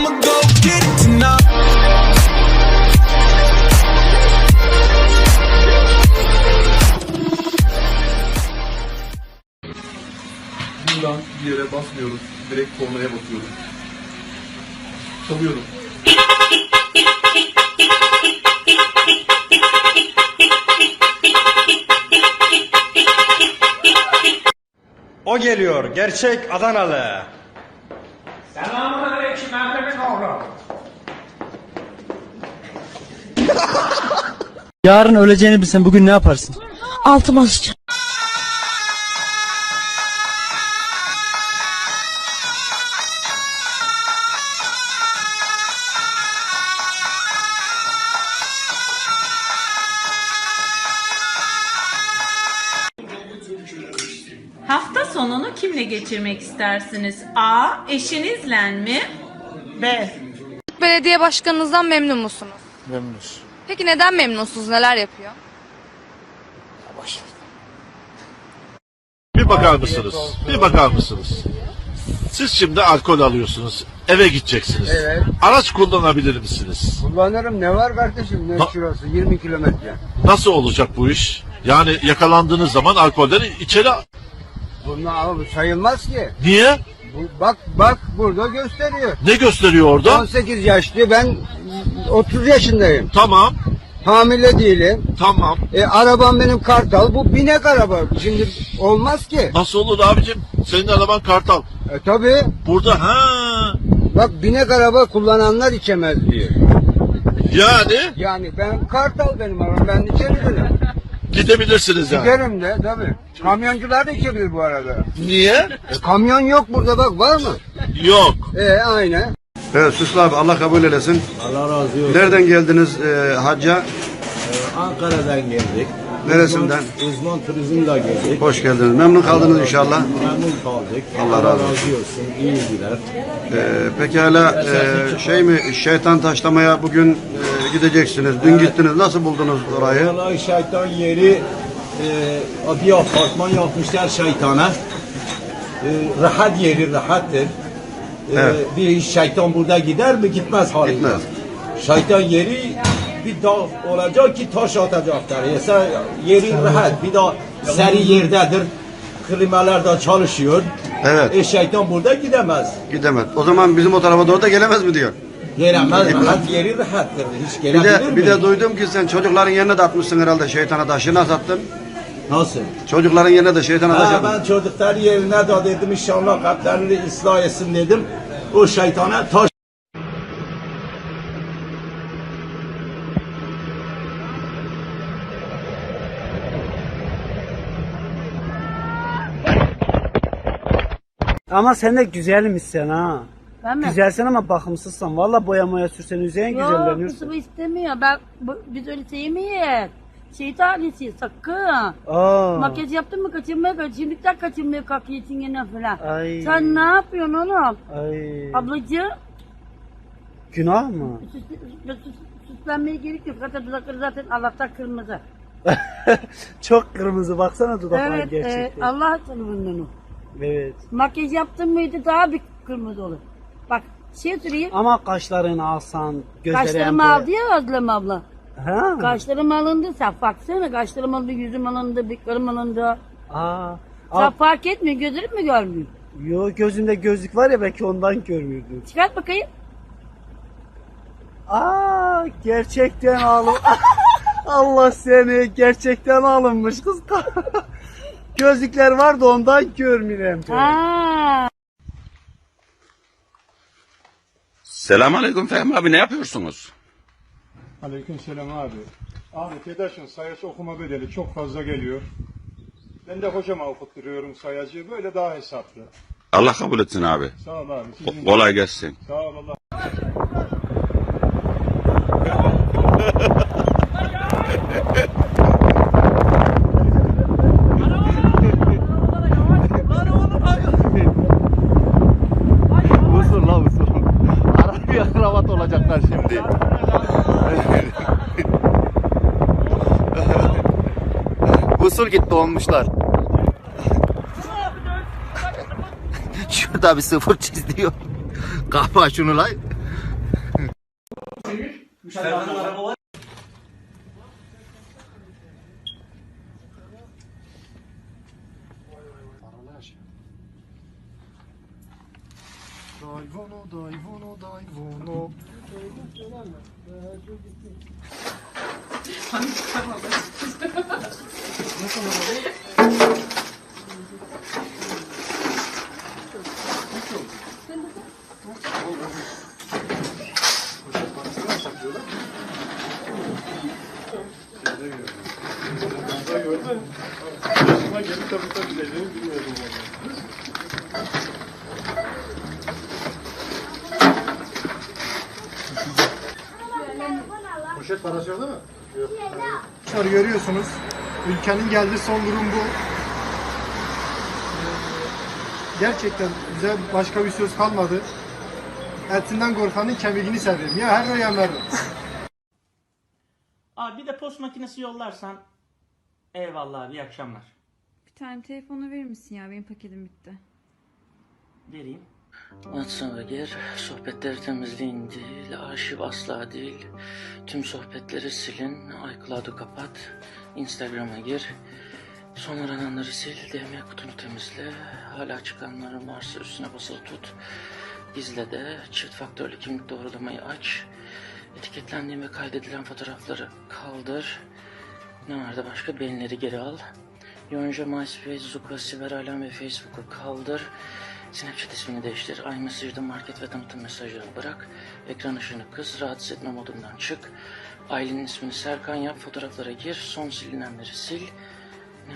I'ma go get it tonight. Buradan bir yere basmıyoruz. Direkt kornaya basıyoruz. Çalıyorum. O geliyor, gerçek Adanalı. Selamun aleyküm Yarın öleceğini bilsen bugün ne yaparsın? Altıma sıçarım. Hafta sonunu kimle geçirmek istersiniz? A. Eşinizle mi? B. Belediye başkanınızdan memnun musunuz? Memnunuz. Peki neden memnunsunuz? Neler yapıyor? Bir bakar mısınız? Bir bakar mısınız? Siz şimdi alkol alıyorsunuz. Eve gideceksiniz. Evet. Araç kullanabilir misiniz? Kullanırım ne var kardeşim ne Na- şurası 20 kilometre. Nasıl olacak bu iş? Yani yakalandığınız zaman alkolden içeri... Bunlar sayılmaz ki. Niye? Bu, bak bak burada gösteriyor. Ne gösteriyor orada? 18 yaşlı ben 30 yaşındayım. Tamam, Hamile değilim. tamam. E, arabam benim kartal bu binek araba. Şimdi olmaz ki. Nasıl olur abicim? Senin araban kartal. E tabi Burada ha bak binek araba kullananlar içemez diyor. yani Yani ben kartal benim arabam ben içebilirim. Gidebilirsiniz yani. Giderim de tabi. Kamyoncular da içebilir bu arada. Niye? E, kamyon yok burada bak var mı? Yok. E aynen. Evet Süslü abi Allah kabul eylesin. Allah razı olsun. Nereden geldiniz e, hacca? Ankara'dan geldik. Neresinden? Uzman turizmle geldik. Hoş geldiniz. Memnun kaldınız inşallah. Memnun kaldık. Allah razı olsun. olsun. İyiydiler. E, pekala e, şey mi şeytan taşlamaya bugün e, gideceksiniz. Dün gittiniz. Nasıl buldunuz orayı? Vallahi şeytan yeri e, bir apartman yapmışlar şeytana. E, rahat yeri rahattır. E, Evet. Bir şeytan burada gider mi? Gitmez halinde. Gitmez. Şeytan yeri bir dağ olacak ki taş atacaklar. Yasa yeri rahat. Bir daha seri yerdedir. Klimalar da çalışıyor. Evet. E şeytan burada gidemez. Gidemez. O zaman bizim o tarafa doğru da gelemez mi diyor. Gelemez. Rahat yeri rahattır. Hiç Bir gelebilir de mi? bir de duydum ki sen çocukların yerine de atmışsın herhalde şeytana taşı. Nasıl attın? Nasıl? Çocukların yerine de şeytana taşı Ha, attın. ben çocuklar yerine de dedim inşallah kalplerini ıslah etsin dedim. O şeytana taş Ama sen de güzelmişsin ha. Ben mi? Güzelsin ama bakımsızsan. Valla boyamaya sürsen üzerine Yok güzelleniyorsun. kızım istemiyor. Ben, bu, biz öyle sevmeyiz. Şeytanisi sakın. Aa. Makyaj yaptın mı kaçınmaya kaç. Şimdiden kaçınmaya kalkıyor çingene falan. Ay. Sen ne yapıyorsun oğlum? Ay. Ablacığım Günah mı? süs, süs, süslenmeye gerek yok. Zaten dudakları zaten Allah'tan kırmızı. Çok kırmızı baksana dudaklar evet, e, gerçekten. Allah seni bundan o. Evet. Makyaj yaptın mıydı daha bir kırmızı olur. Bak şey süreyim. Ama kaşlarını alsan, gözleri Kaşlarımı aldı ya Özlem abla. Ha. Kaşlarım alındı sen baksana kaşlarım alındı, yüzüm alındı, bıyıklarım alındı. Aa. Sen fark etmiyor, gözlerim mi görmüyor? Yo gözümde gözlük var ya belki ondan görmüyordum. Çıkart bakayım. Aa gerçekten alın. Allah seni gerçekten alınmış kız. Gözlükler var da ondan görmüyorum. Ha. Selamünaleyküm Fehmi abi ne yapıyorsunuz? Aleykümselam abi. Abi TEDAŞ'ın sayısı okuma bedeli çok fazla geliyor. Ben de hocama okutturuyorum sayacı. Böyle daha hesaplı. Allah kabul etsin abi. Sağ ol abi. Sizin Kolay gelsin. Sağ ol Allah. Usul la usul. Arabaya kravat olacaklar şimdi. Usul gitti olmuşlar. Şurada bir sıfır çiziyor. Kapa şunu lan. Dayvono, dayvono, dayvono. Poşet parası yok değil mi? Görüyorsunuz. Ülkenin geldiği son durum bu. Gerçekten bize başka bir söz kalmadı. Etinden korkanın kemiğini severim. Ya her ya mer. Abi bir de post makinesi yollarsan eyvallah abi iyi akşamlar. Bir tane telefonu verir misin ya? Benim paketim bitti. Vereyim. WhatsApp'a gir, sohbetleri temizleyin değil, arşiv asla değil. Tüm sohbetleri silin, iCloud'u kapat, Instagram'a gir. Son arananları sil, DM kutunu temizle. Hala çıkanların varsa üstüne basılı tut. Gizle de çift faktörlü kimlik doğrulamayı aç. Etiketlendiğin ve kaydedilen fotoğrafları kaldır. Ne vardı başka? Beğenileri geri al. Yonca, MySpace, Zuka, Siber Alem ve Facebook'u kaldır. Snapchat ismini değiştir. iMessage'da market ve tanıtım mesajlarını bırak. Ekran ışığını kıs. Rahatsız etme modundan çık. Ailenin ismini Serkan yap. Fotoğraflara gir. Son silinenleri sil. Ee,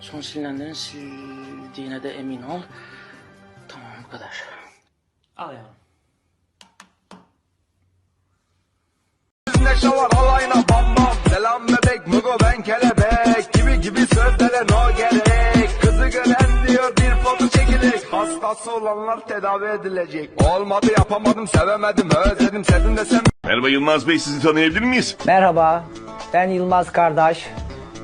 son silinenlerin sildiğine de emin ol. Tamam bu kadar. Al yavrum. Neşe var alayına bam bam Selam bebek mugo ben kelebek Gibi gibi sözlere no gerek Kızı gören diyor bir foto çekilecek Hastası olanlar tedavi edilecek Olmadı yapamadım sevemedim özledim sevdim de sen Merhaba Yılmaz Bey sizi tanıyabilir miyiz? Merhaba. Ben Yılmaz Kardeş.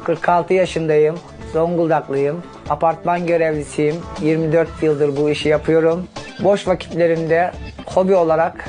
46 yaşındayım. Zonguldaklıyım. Apartman görevlisiyim. 24 yıldır bu işi yapıyorum. Boş vakitlerimde hobi olarak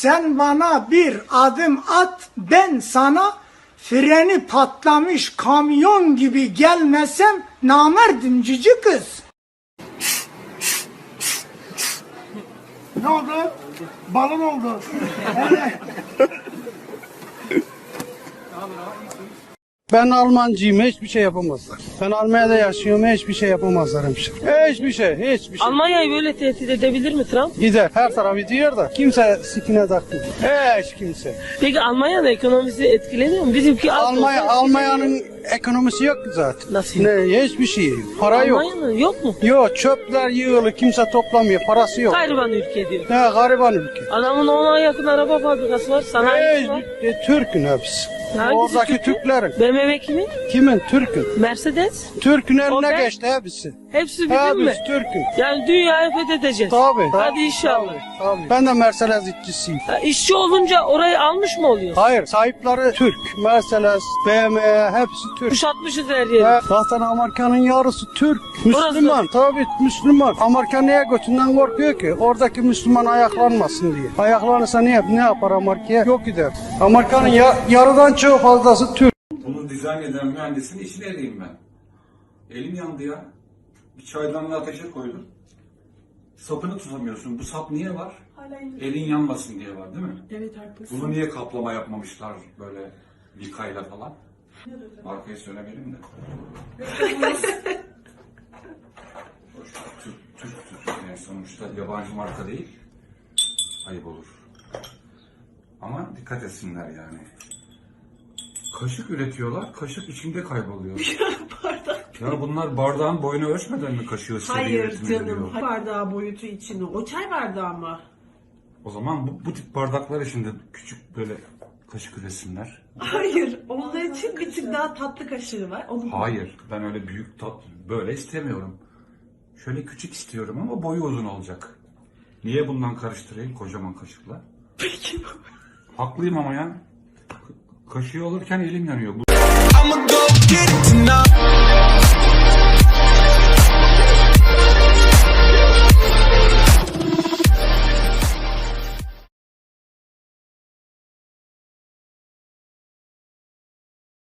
Sen bana bir adım at, ben sana freni patlamış kamyon gibi gelmesem namerdim cici kız. Ne oldu? Balon oldu. Ben Almancıyım hiçbir şey yapamazlar. Ben Almanya'da yaşıyorum hiçbir şey yapamazlar hemşire. Hiçbir şey hiçbir şey. Almanya'yı böyle tehdit edebilir mi Trump? Gider her tarafı diyor da kimse sikine takmıyor. Hiç kimse. Peki Almanya'nın ekonomisi etkileniyor mu? Bizimki az Almanya olsa Almanya'nın ekonomisi yok ki zaten. Nasıl Ne hiçbir şey. Para yok. Almanya'nın yok mu? Yok çöpler yığılı kimse toplamıyor parası yok. Gariban ülke diyor. Ne gariban ülke. Adamın ona yakın araba fabrikası var, sanayisi var. Hiç, e, Türk'ün hepsi. Hangisi Oradaki Türk'ün? Türklerin. BMW kimin? Kimin? Türk'ün. Mercedes. Türk'ün eline Opel? geçti hepsi. Hepsi bizim mi? Hepsi Türk'ün. Yani dünyayı fethedeceğiz. Tabii. Hadi inşallah. Tabii. Ben de Mercedes işçisiyim. Ha, işçi olunca orayı almış mı oluyor? Hayır, sahipleri Türk. Mercedes, BMW hepsi Türk. Kuşatmışız her yeri. Ve zaten Amerika'nın yarısı Türk. Müslüman. Tabii Müslüman. Amerika niye götünden korkuyor ki? Oradaki Müslüman ayaklanmasın diye. Ayaklanırsa ne, yap, ne yapar Amerika'ya? Yok gider. Amerika'nın ya, yarıdan çok fazlası Türk. Bunu dizayn eden mühendisin işine eleyim ben. Elim yandı ya. Bir çaydanlığı ateşe koydum. Sapını tutamıyorsun. Bu sap niye var? Elin yanmasın diye var değil mi? Evet haklısın. Bunu niye kaplama yapmamışlar böyle vikayla falan? Arkayı söylemeyelim de. Türk, Türk, Türk. Yani sonuçta yabancı marka değil. Ayıp olur. Ama dikkat etsinler yani. Kaşık üretiyorlar, kaşık içinde kayboluyor. ya bunlar bardağın boyunu ölçmeden mi kaşığı seri Hayır üretimi canım. veriyor? Bardağı boyutu için o. Çay bardağı mı? O zaman bu, bu tip bardaklar içinde küçük böyle kaşık üretsinler. Hayır. Onlar için bir tık daha tatlı kaşığı var. Onu Hayır, ben öyle büyük tat böyle istemiyorum. Şöyle küçük istiyorum ama boyu uzun olacak. Niye bundan karıştırayım kocaman kaşıkla? Peki. Haklıyım ama ya. Kaşığı alırken elim yanıyor. Bu- I'ma go get it tonight